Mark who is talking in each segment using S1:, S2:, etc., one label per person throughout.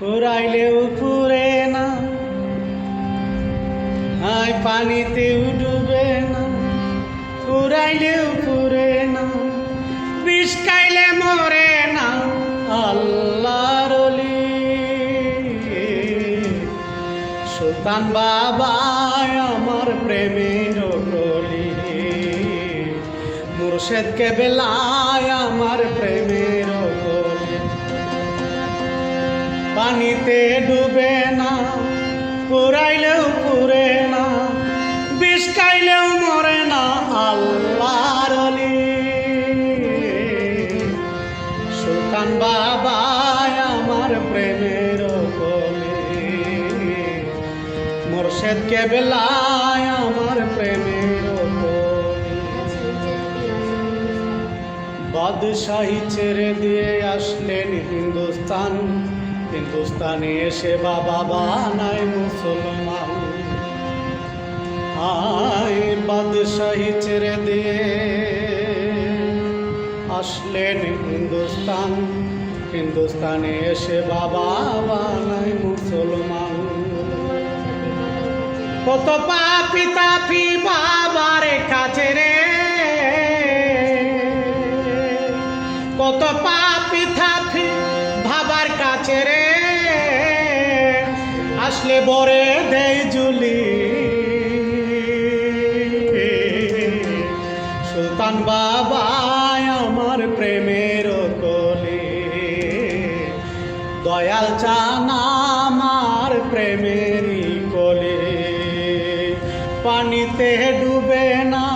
S1: ফুরাইলেও ফুরে না। আয় পানিতেও ডুবে না। ফুরাইলেও ফুরে না। বিষ খাইলে মরে না। আল্লাহর। সুলতান বাবা আমার প্রেমের কলি মুর্শেদ কে বেলায় পানিতে ডুবে না, পুরাইলেও পুরে না, বিষ মরে না আল্লাহর। সুলতান বাবা আমার প্রেমের কলি মোরশেদ কে বেলায় আমার প্রেমের বাদশাহী ছেড়ে দিয়ে আসলেন হিন্দুস্তান। হিন্দুস্তানে এসে বাবা বানায় মুসলমান। আয় বাদশাহী ছেড়ে দিয়ে আসলেন হিন্দুস্তান, হিন্দুস্তানে এসে বাবা বানায় মুসলমান। কত পাপি তাপি বাবার কাছে রে আসলে বরে দেয় জুলি। সুলতান বাবা আমার প্রেমের কলি। দয়াল চানা আমার প্রেমের কলি। পানিতে ডুবে না,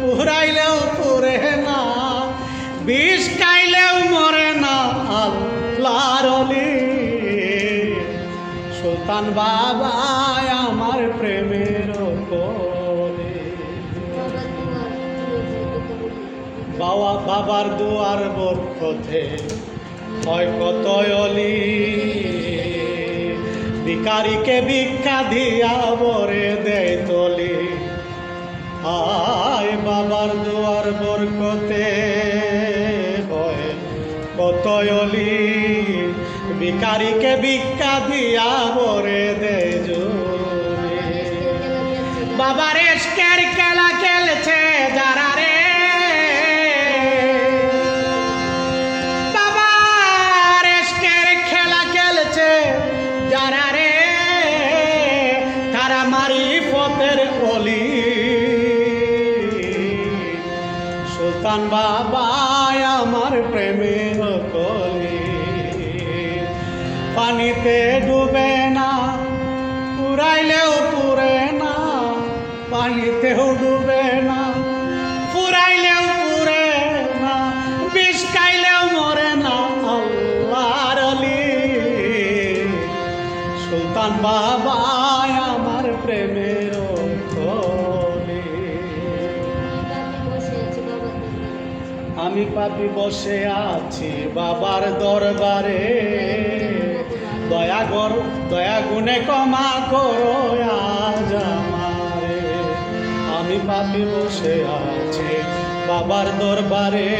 S1: পুরাইলেও পুরে না। বিষ সুলতান বাবা আমার প্রেমের বাবা, বাবার দুয়ার বরকতে হয় কত অলি। ভিকারিকে ভিক্ষা দিয়া বরে দেয় তলি। আয় বাবার দুয়ার বরকতে ভিকারিকে ভিক্ষা দিয়া বরে জলি বাবার এসকের খেলা খেলছে যারা রে। বাবার এসকের খেলা খেলছে যারা রে। তারা মারি পথের অলি। সুলতান বাবা আমার প্রেমের পানিতে ডুবে না পুরাইলেও পুরে না, পানিতেও ডুবে না পুরাইলেও পুরে না বিষ খাইলেও মরে না আল্লাহর অলি। সুলতান বাবা আমার প্রেমের আমি পাপি বসে আছি বাবার দরবারে দয়া করো, দয়া গুনে ক্ষমা করো, আজ আমারে। আমি পাপি বসে আছি বাবার দরবারে।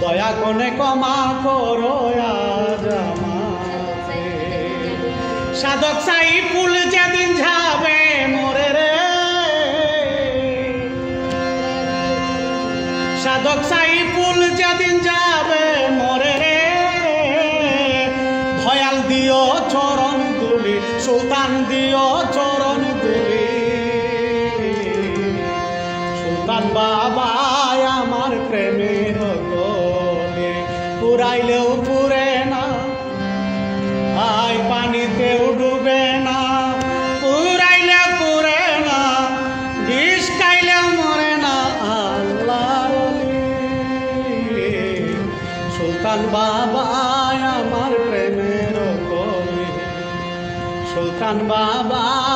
S1: দয়া গুনে ক্ষমা করো, আজ আমারে। সাধক সাই ফুল যেদিন যাবে সুলতান দিও চরণ তুলি সুলতান বাবা আমার প্রেমের কলি পুরাইলেও পুরে না আই পানিতেও ডুবে না পুরাইলে পুরে না, বিষ খাইলেও মরে না আল্লাহর অলি। সুলতান বাবা আমার প্রেমের কলি সুলতান বাবা আমার প্রেমের